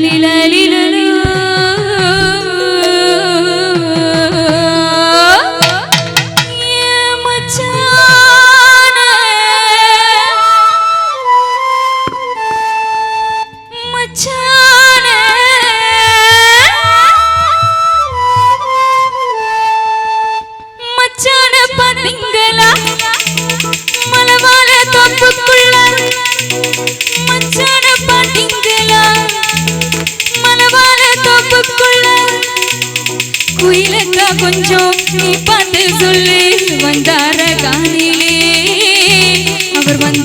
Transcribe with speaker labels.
Speaker 1: ni la உயிரக்கா கொஞ்சம் நீ பார்த்து சொல்லு. வந்தார காணிலே. அவர் வந்து